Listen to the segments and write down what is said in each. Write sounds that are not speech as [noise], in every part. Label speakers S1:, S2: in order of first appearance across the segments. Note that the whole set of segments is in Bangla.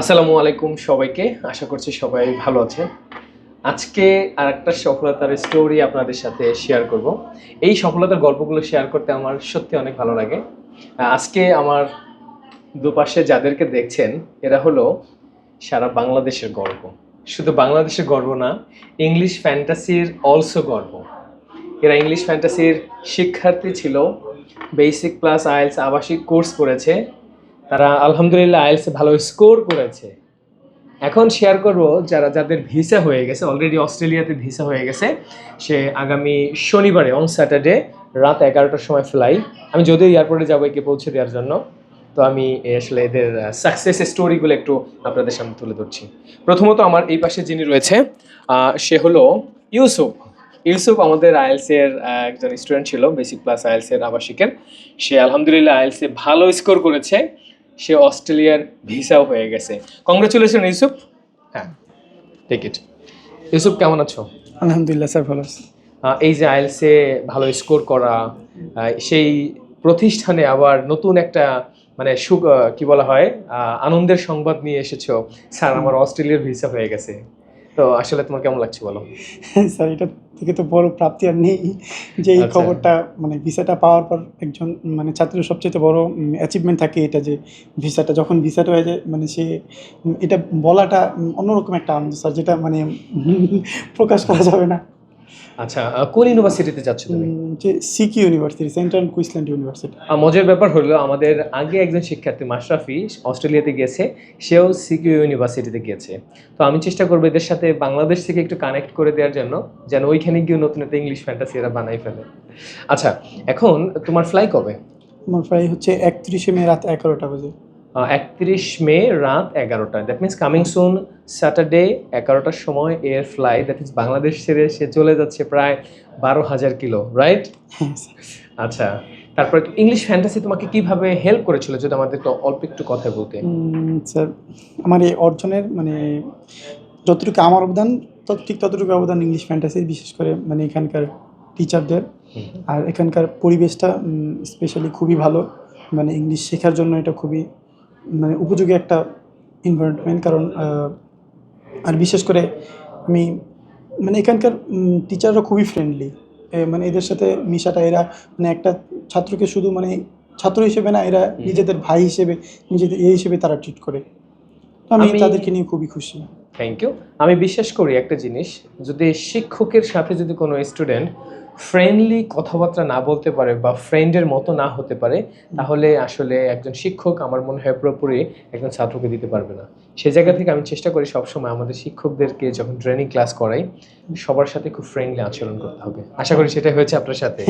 S1: আসসালামু আলাইকুম সবাইকে। আশা করছি সবাই ভালো আছেন। আজকে আর একটা সফলতার স্টোরি আপনাদের সাথে শেয়ার করব। এই সফলতার গল্পগুলো শেয়ার করতে আমার সত্যি অনেক ভালো লাগে। আজকে আমার দুপাশে যাদেরকে দেখছেন, এরা হলো সারা বাংলাদেশের গর্ব। শুধু বাংলাদেশের গর্ব না ইংলিশ ফ্যান্টাসির অলসো গর্ব। এরা ইংলিশ ফ্যান্টাসির শিক্ষার্থী ছিল বেসিক প্লাস আইএলস আবাসিক কোর্স করেছে। তারা আলহামদুলিল্লাহ আইএলসে ভালো স্কোর করেছে। এখন শেয়ার করব যারা, যাদের ভিসা হয়ে গেছে অলরেডি অস্ট্রেলিয়াতে ভিসা হয়ে গেছে, সে আগামী শনিবারে অন স্যাটারডে রাত এগারোটার সময় ফ্লাই আমি যদিও এয়ারপোর্টে যাব, একে পৌঁছে দেওয়ার জন্য। তো আমি আসলে এদের সাকসেস স্টোরিগুলো একটু আপনাদের সামনে তুলে ধরছি। প্রথমত আমার এই পাশে যিনি রয়েছে সে হলো ইউসুফ। ইউসুফ আমাদের আইএলসের একজন স্টুডেন্ট ছিল বেসিক প্লাস আইএলসের আবাসিকের। সে আলহামদুলিল্লাহ আইএলসে ভালো স্কোর করেছে। সে অস্ট্রেলিয়ার ভিসাও হয়ে গেছে। কংগ্রেচুলেশন ইউসুফ। হ্যাঁ টেক ইট ইউসুফ কেমন আছো?
S2: আলহামদুলিল্লাহ স্যার ভালো আছি।
S1: এই যে আইএলসে ভালো স্কোর করা সেই প্রতিষ্ঠানে আবার নতুন একটা মানে সুখ কি বলা হয় আনন্দের সংবাদ নিয়ে এসেছ। স্যার আমার অস্ট্রেলিয়ার ভিসা হয়ে গেছে। তো আসলে তোমার কেমন লাগছে বলো? [laughs]
S2: স্যার এটা থেকে তো বড় প্রাপ্তি আর নেই যে এই
S1: আচ্ছা।
S2: খবরটা মানে ভিসাটা পাওয়ার পর একজন মানে ছাত্রের সবচেয়ে বড় অ্যাচিভমেন্ট থাকে এটা যে ভিসাটা যখন ভিসাটা হয়ে যায় মানে সে এটা বলাটা অন্যরকম একটা আনন্দ স্যার যেটা মানে প্রকাশ করা যাবে না
S1: আচ্ছা কোন ইউনিভার্সিটিতে যাচ্ছ তুমি?
S2: যে সিকি ইউনিভার্সিটি সেন্ট্রাল কুইসল্যান্ড ইউনিভার্সিটি
S1: মজার ব্যাপার হলো আমাদের আগে একজন শিক্ষার্থী মাশরাফি অস্ট্রেলিয়াতে গিয়েছে সেও সিকিউ ইউনিভার্সিটিতে গিয়েছে তো আমি চেষ্টা করব এদের সাথে বাংলাদেশ থেকে একটু কানেক্ট করে দেওয়ার জন্য যেন ওইখানে গিয়ে নতুন একটা ইংলিশ ফ্যান্টাসি এরা বানাই ফেলে। আচ্ছা এখন তোমার ফ্লাই কবে?
S2: আমার ফ্লাই হচ্ছে একত্রিশে মে রাত এগারোটা বাজে।
S1: একত্রিশ মে রাত এগারোটা that means coming soon Saturday এগারোটার সময় এর ফ্লাই দ্যাট মিনস বাংলাদেশ ছেড়ে সে চলে যাচ্ছে প্রায় বারো হাজার কিলো রাইট আচ্ছা তারপরে ইংলিশ ফ্যান্টাসি তোমাকে কীভাবে হেল্প করেছিল যদি আমাদের একটু অল্প একটু কথা বলতে?
S2: স্যার আমার এই অর্জনের মানে যতটুকু আমার অবদান তত ঠিক ততটুকু অবদান ইংলিশ ফ্যান্টাসির বিশেষ করে মানে এখানকার টিচারদের আর এখানকার পরিবেশটা স্পেশালি খুবই ভালো। মানে ইংলিশ শেখার জন্য এটা খুবই মানে উপযোগী একটা এনভায়রনমেন্ট কারণ আর বিশেষ করে আমি মানে এখানকার টিচাররা খুবই ফ্রেন্ডলি মানে এদের সাথে মিশাটা এরা মানে একটা ছাত্রকে শুধু মানে ছাত্র হিসেবে না এরা নিজেদের ভাই হিসেবে নিজেদের এ হিসেবে তারা ট্রিট করে। আমি- তাদেরকে নিয়ে খুবই খুশি।
S1: থ্যাংক ইউ আমি বিশ্বাস করি একটা জিনিস, যদি শিক্ষকের সাথে যদি কোনো স্টুডেন্ট ফ্রেন্ডলি কথাবার্তা না বলতে পারে বা ফ্রেন্ডের মতো না হতে পারে, তাহলে আসলে একজন শিক্ষক আমার মনে হয় পুরোপুরি একজন ছাত্রকে দিতে পারবে না। সেই জায়গা থেকে আমি চেষ্টা করি সবসময় আমাদের শিক্ষকদেরকে যখন ট্রেনিং ক্লাস করাই সবার সাথে খুব ফ্রেন্ডলি আচরণ করতে হবে। আশা করি সেটা হয়েছে আপনার সাথে।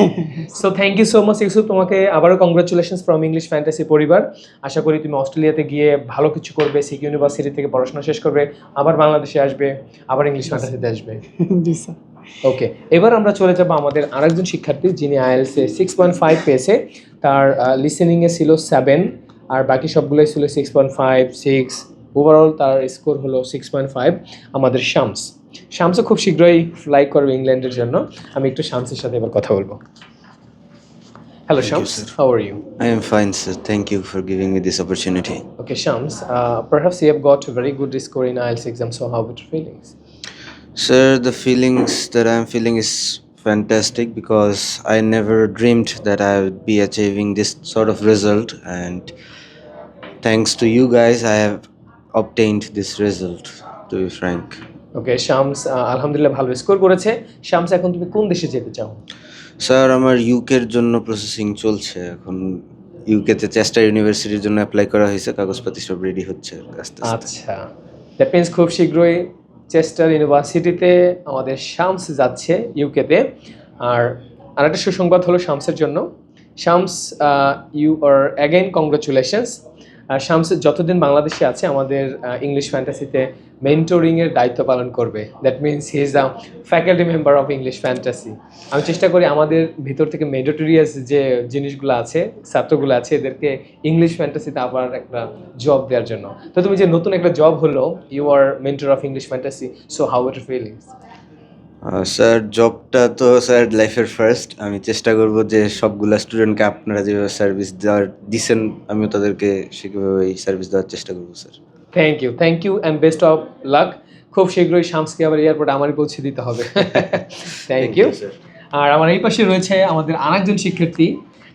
S1: So thank you so much Yusuf. তোমাকে আবারও কংগ্রাচুলেশনস ফ্রম ইংলিশ ফ্যান্টাসি পরিবার। আশা করি তুমি অস্ট্রেলিয়াতে গিয়ে ভালো কিছু করবে সিক ইউনিভার্সিটি থেকে পড়াশোনা শেষ করবে আবার বাংলাদেশে আসবে আবার ইংলিশ ফ্যান্টাসিতে আসবে। [laughs]
S2: জি স্যার।
S1: ওকে এবার আমরা চলে যাব আমাদের আরেকজন শিক্ষার্থী যিনি আইএলসে সিক্স পয়েন্ট ফাইভ পেয়েছে। তার লিসেনিংয়ে ছিল সেভেন আর বাকি সবগুলোই ছিল six point five six overall তার স্কোর হলো সিক্স পয়েন্ট ফাইভ আমাদের শামস শামসও খুব শীঘ্রই ফ্লাই করবে ইংল্যান্ডের জন্য আমি একটু শামসের সাথে এবার কথা বলব hello Shams. How are you
S3: I am fine, sir. Thank you for giving me this opportunity.
S1: Okay, Shams, uh, perhaps you have got a very good score in IELTS exam, so how about your feelings?
S3: Sir, the feelings that I am feeling is fantastic because I never dreamed that I would be achieving this sort of result, and thanks to you guys, I have obtained this result. To be frank,
S1: okay Shams আলহামদুলিল্লাহ ভালো স্কোর করেছে। শামস এখন তুমি কোন দেশে যেতে চাও?
S3: স্যার আমার ইউকের জন্য প্রসেসিং চলছে। এখন ইউকেতে চেস্টার ইউনিভার্সিটির জন্য অ্যাপ্লাই করা হয়েছে। কাগজপাতি সব রেডি হচ্ছে আস্তে আস্তে।
S1: আচ্ছা। দ্যাট মিনস খুব শীঘ্রই চেস্টার ইউনিভার্সিটিতে আমাদের শামস যাচ্ছে ইউকেতে আর আরেকটা সুসংবাদ হলো শামসের জন্য। Shams you are again congratulations Shams, যতদিন বাংলাদেশে আছে, আমাদের ইংলিশ ফ্যান্টাসিতে মেন্টরিংয়ের দায়িত্ব পালন করবে। That means he is the faculty member of English fantasy আমি চেষ্টা করি আমাদের ভিতর থেকে মেডিটোরিয়াস যে জিনিসগুলো আছে, ছাত্রগুলো আছে, এদেরকে ইংলিশ ফ্যান্টাসিতে আবার একটা জব দেওয়ার জন্য। তো তুমি যে নতুন একটা জব হলো you are mentor of English fantasy so how it feelings
S3: sir জবটা তো স্যার লাইফের ফার্স্ট আমি চেষ্টা করব যে সবগুলা স্টুডেন্টকে আপনারা যেভাবে সার্ভিস দেওয়ার দিচ্ছেন আমিও তাদেরকে সেভাবেই সার্ভিস দেওয়ার চেষ্টা করব sir.
S1: Thank you thank you and best of luck খুব শীঘ্রই শামসকে আবার এয়ারপোর্টে আমারই পৌঁছে দিতে হবে। [laughs] Thank you. আর আমার এই পাশে রয়েছে আমাদের আরেকজন শিক্ষার্থী।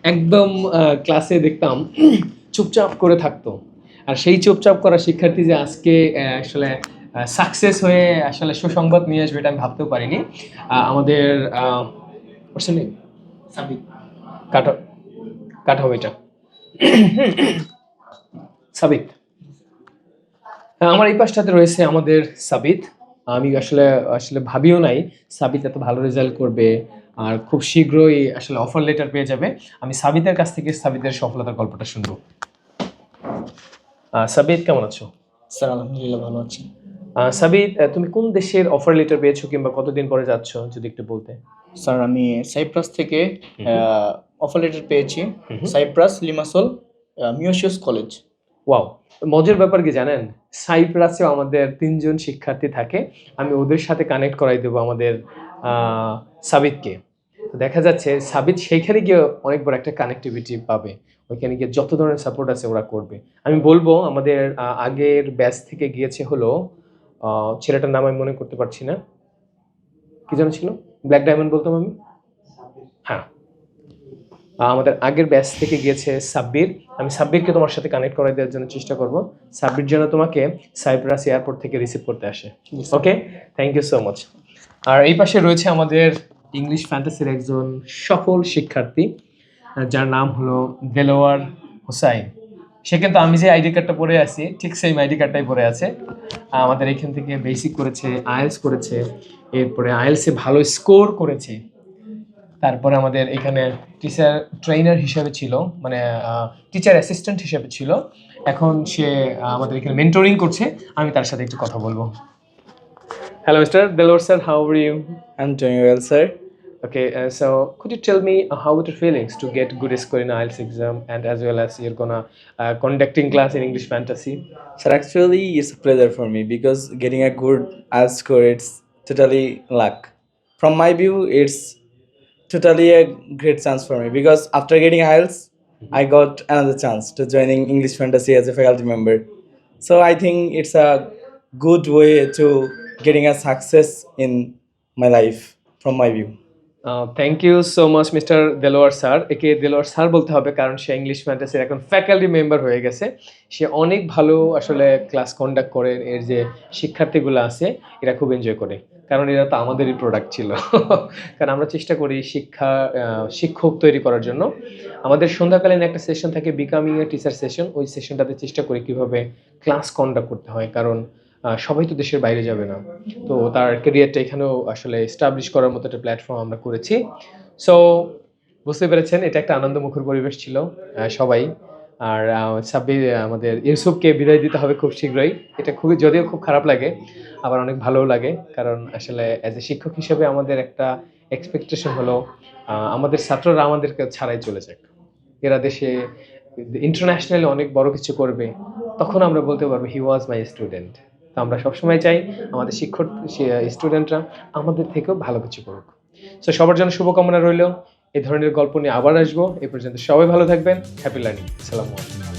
S1: একদম ক্লাসে দেখতাম [clears throat] চুপচাপ করে থাকতো। আর সেই চুপচাপ করা শিক্ষার্থী যে আজকে আসলে সাকসেস হয়ে আসলে সুসংবাদ নিয়ে আসবে এটা আমি ভাবতেও পারিনি। আমাদের? কাটো এটা। সাবিত আমার এই পাশটাতে রয়েছে আমাদের সাবিত আমি আসলে আসলে ভাবিও নাই সাবিত এত ভালো রেজাল্ট করবে আর খুব শীঘ্রই আসলে অফার লেটার পেয়ে যাবে। আমি সাবিতের কাছ থেকে সাবিতের সফলতার গল্পটা শুনব। সাবিত কেমন আছো?
S4: স্যার আলহামদুলিল্লাহ ভালো আছি।
S1: সাবিত তুমি কোন দেশের অফার লেটার পেয়েছ কিংবা কতদিন পরে যাচ্ছ যদি একটু বলতে?
S4: স্যার আমি সাইপ্রাস থেকে অফার লেটার পেয়েছি। Cyprus Limassol Mesoyios college
S1: wow মজার ব্যাপার কি জানেন? সাইপ্রাসেও আমাদের তিনজন শিক্ষার্থী থাকে। আমি ওদের সাথে কানেক্ট করাই দেবো আমাদের আহ, সাবিতকে। তো দেখা যাচ্ছে সাবিত সেইখানে গিয়ে অনেক বড় একটা কানেক্টিভিটি পাবে। ওইখানে গিয়ে যত ধরনের সাপোর্ট আছে ওরা করবে। আমি বলব আমাদের আগের ব্যাচ থেকে গিয়েছে হলো ছেলেটার নাম আমি মনে করতে পারছি না। কি যেন ছিল? ব্ল্যাক ডায়মন্ড বলতাম আমি? হ্যাঁ। আমাদের আগের ব্যাচ থেকে গিয়েছে সাব্বির। আমি সাব্বিরকে তোমার সাথে কানেক্ট করাই দেওয়ার জন্য চেষ্টা করব। সাব্বির যেন তোমাকে সাইপ্রাস এয়ারপোর্ট থেকে রিসিভ করতে আসে। Okay thank you so much আর এই পাশে রয়েছে আমাদের ইংলিশ ফ্যান্টাসির একজন সফল শিক্ষার্থী যার নাম হলো দেলোয়ার হোসাইন সে কিন্তু আমি যে আইডি কার্ডটা পরে আছি ঠিক সেম আইডি কার্ডটাই পরে আছে। আমাদের এখান থেকে বেসিক করেছে আইএলস করেছে এরপরে আয়েলসে ভালো স্কোর করেছে। তারপরে আমাদের এখানে টিচার ট্রেনার হিসেবে ছিল মানে টিচার অ্যাসিস্ট্যান্ট হিসেবে ছিল। এখন সে আমাদের এখানে মেন্টরিং করছে। আমি তার সাথে একটু কথা বলব। Hello mister Delowar sir how are you
S4: I'm doing well, sir.
S1: Okay, uh, so could you tell me uh, how it feelings to get good score in IELTS exam and as well as you're gonna uh, conducting class in English fantasy?
S5: Sir, actually, it's a pleasure for me because getting a good IELTS score, it's totally luck. From my view, it's totally a great chance for me because after getting IELTS, I got another chance to joining English Fantasy as a faculty member. So I think it's a good way to getting a success in my life, from my view.
S1: Thank you so much mister Delowar sir একে দেলোয়ার স্যার বলতে হবে, কারণ সে ইংলিশ ফ্যান্টাসির এখন ফ্যাকাল্টি মেম্বার হয়ে গেছে। সে অনেক ভালো আসলে ক্লাস কন্ডাক্ট করে, এর যে শিক্ষার্থীগুলো আছে, এরা খুব এনজয় করে। কারণ এরা তো আমাদেরই প্রোডাক্ট ছিল। [laughs] কারণ আমরা চেষ্টা করি শিক্ষা শিক্ষক তৈরি করার জন্য। আমাদের সন্ধ্যাকালীন একটা সেশন থাকে বিকামিং এ টিচার সেশন ওই সেশনটাতে চেষ্টা করি কীভাবে ক্লাস কন্ডাক্ট করতে হয়। কারণ সবাই তো দেশের বাইরে যাবে না। তো তার ক্যারিয়ারটা এখানেও আসলে এস্টাবলিশ করার মতো একটা প্ল্যাটফর্ম আমরা করেছি। সো বুঝতে পেরেছেন, এটা একটা আনন্দমুখর পরিবেশ ছিল সবাই। আর সাব্বির আমাদের ইউসুফকে বিদায় দিতে হবে খুব শীঘ্রই। এটা খুবই, যদিও খুব খারাপ লাগে, আবার অনেক ভালোও লাগে, কারণ আসলে অ্যাজ এ শিক্ষক হিসেবে আমাদের একটা এক্সপেকটেশন হলো আমাদের ছাত্ররা আমাদেরকে ছাড়াই চলে যাক। এরা দেশে ইন্টারন্যাশনালি অনেক বড় কিছু করবে, তখন আমরা বলতে পারব হি ওয়াজ মাই স্টুডেন্ট তো আমরা সবসময় চাই আমাদের শিক্ষক স্টুডেন্টরা আমাদের থেকেও ভালো কিছু করুক। সো সবার জন্য শুভকামনা রইল। এই ধরনের গল্প নিয়ে আবার আসব। এ পর্যন্ত সবাই ভালো থাকবেন। হ্যাপি লার্নিং সালামু আলাইকুম।